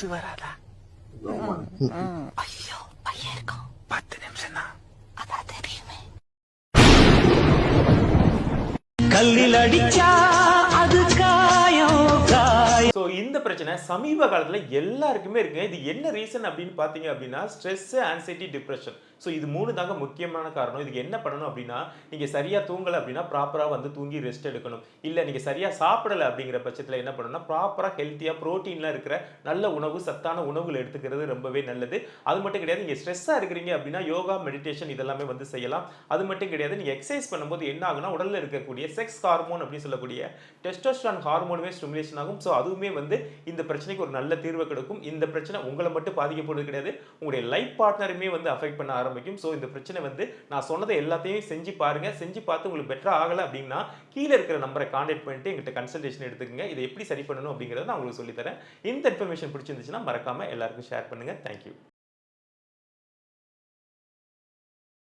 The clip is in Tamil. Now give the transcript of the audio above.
பத்து வராதா ஐயோ ஐயா இருக்கும் பத்து நிமிஷம் தான் அதான் தெரியுமே கல்லில் அடிச்சா அது காயம் காயம் ஸோ இந்த பிரச்சனை சமீப காலத்தில் எல்லாருக்குமே இருக்குங்க. இது என்ன ரீசன் அப்படின்னு பார்த்தீங்க அப்படின்னா ஸ்ட்ரெஸ் ஆன்சைட்டி டிப்ரெஷன் ஸோ இது மூணு தாங்க முக்கியமான காரணம். இதுக்கு என்ன பண்ணணும் அப்படின்னா நீங்கள் சரியாக தூங்கலை அப்படின்னா ப்ராப்பராக வந்து தூங்கி ரெஸ்ட் எடுக்கணும். இல்லை நீங்கள் சரியாக சாப்பிடலை அப்படிங்கிற பட்சத்தில் என்ன பண்ணணும்னா ப்ராப்பராக ஹெல்த்தியாக ப்ரோட்டீன்லாம் இருக்கிற நல்ல உணவு சத்தான உணவுகள் எடுத்துக்கிறது ரொம்பவே நல்லது. அது மட்டும் கிடையாது நீங்கள் ஸ்ட்ரெஸ்ஸாக இருக்கிறீங்க அப்படின்னா யோகா மெடிடேஷன் இதெல்லாமே வந்து செய்யலாம். அது மட்டும் கிடையாது நீங்கள் எக்ஸசைஸ் பண்ணும்போது என்ன ஆகுனா உடலில் இருக்கக்கூடிய செக்ஸ் ஹார்மோன் அப்படின்னு சொல்லக்கூடிய டெஸ்டோஸ்டான் ஹார்மோனுமே ஸ்டிமுலேஷன் ஆகும். ஸோ அதுவுமே வந்து இந்த பிரச்சனைக்கு ஒரு நல்ல தீர்வு கிடைக்கும். இந்த பிரச்சனை உங்களை மட்டும் பாதிக்கப்படுவது கிடையாது. உங்களுடைய லைஃப் பார்ட்னருமே வந்து அஃபெக்ட் பண்ண ஆரம்பிக்கும். ஸோ இந்த பிரச்சனை வந்து நான் சொன்னதை எல்லாத்தையும் செஞ்சு பாருங்க. செஞ்சு பார்த்து உங்களுக்கு பெட்டராக ஆகலை அப்படின்னா கீழே இருக்கிற நம்பரை கான்டாக்ட் பண்ணிட்டு எங்கிட்ட கன்சல்டேஷன் எடுத்துக்கங்க. இதை எப்படி சரி பண்ணணும் அப்படிங்கிறத நான் உங்களுக்கு சொல்லித்தரேன். இந்த இன்ஃபர்மேஷன் பிடிச்சிருந்துச்சுன்னா மறக்காமல் எல்லாருக்கும் ஷேர் பண்ணுங்க. தேங்க்யூ